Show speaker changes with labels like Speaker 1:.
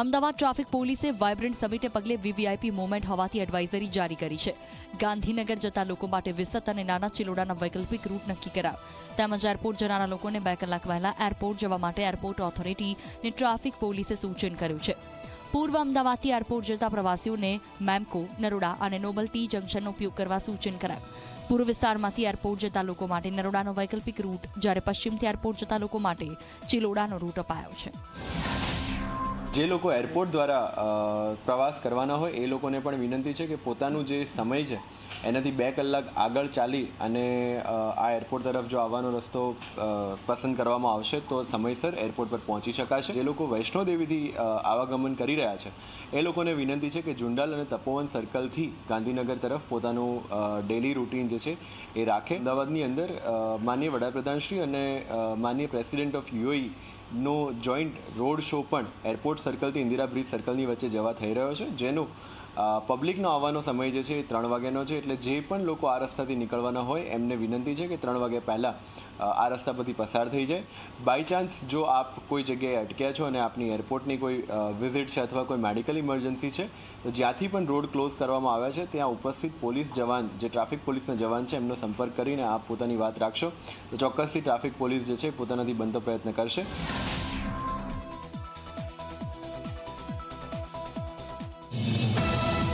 Speaker 1: Ahmedabad traffic પોલીસે vibrant સમિટે પગલે વીવીઆઈપી મુવમેન્ટ હોવાથી એડવાઇઝરી જારી કરી છે. ગાંધીનગર જતા લોકો માટે વિસત અને નાના ચિલોડાના વૈકલ્પિક રૂટ નક્કી કરાવ તેમજ એરપોર્ટ જનારા લોકોને બે કલાક વહેલા એરપોર્ટ જવા માટે એરપોર્ટ ઓથોરિટીને ટ્રાફિક પોલીસે સૂચન કર્યું છે. પૂર્વ અમદાવાદથી એરપોર્ટ જતા પ્રવાસીઓને મેમકો, નરોડા અને નોબલ ટી જંકશનનો ઉપયોગ કરવા સૂચન કરાયું. પૂર્વ વિસ્તારમાંથી એરપોર્ટ જતા લોકો માટે નરોડાનો વૈકલ્પિક રૂટ, જ્યારે પશ્ચિમથી એરપોર્ટ જતા લોકો માટે ચિલોડાનો રૂટ અપાયો છે.
Speaker 2: જે લોકો એરપોર્ટ દ્વારા પ્રવાસ કરવાના હોય, એ લોકોને પણ વિનંતી છે કે પોતાનું જે સમય છે, એનાથી બે કલાક આગળ ચાલી અને આ એરપોર્ટ તરફ જો આવવાનો રસ્તો પસંદ કરવામાં આવશે, તો સમયસર એરપોર્ટ પર પહોંચી શકાશે. જે લોકો વૈષ્ણોદેવીથી આવાગમન કરી રહ્યા છે, એ લોકોને વિનંતી છે કે જુંડાલ અને તપોવન સર્કલથી ગાંધીનગર તરફ પોતાનું ડેલી રૂટીન જે છે, એ રાખે. અમદાવાદની અંદર માન્ય વડાપ્રધાનશ્રી અને માન્ય પ્રેસિડેન્ટ ઓફ યુએઈ નો જોઈન્ટ રોડ શો પણ એરપોર્ટ સર્કલથી ઇન્દિરા બ્રિજ સર્કલની વચ્ચે જવા થઈ રહ્યો છે, જેનો પબ્લિકનો આવવાનો સમય જે છે એ ત્રણ વાગ્યાનો છે, એટલે જે પણ લોકો આ રસ્તાથી નીકળવાના હોય, એમને વિનંતી છે કે ત્રણ વાગ્યા પહેલાં આ રસ્તા પરથી પસાર થઈ જાય. બાય ચાન્સ જો આપ કોઈ જગ્યાએ અટક્યા છો અને આપની એરપોર્ટની કોઈ વિઝિટ છે અથવા કોઈ મેડિકલ ઇમરજન્સી છે, તો જ્યાંથી પણ રોડ ક્લોઝ કરવામાં આવ્યા છે, ત્યાં ઉપસ્થિત પોલીસ જવાન, જે ટ્રાફિક પોલીસના જવાન છે, એમનો સંપર્ક કરીને આપ પોતાની વાત રાખશો. તો ચોક્કસથી ટ્રાફિક પોલીસ જે છે પોતાનાથી બનતો પ્રયત્ન કરશે.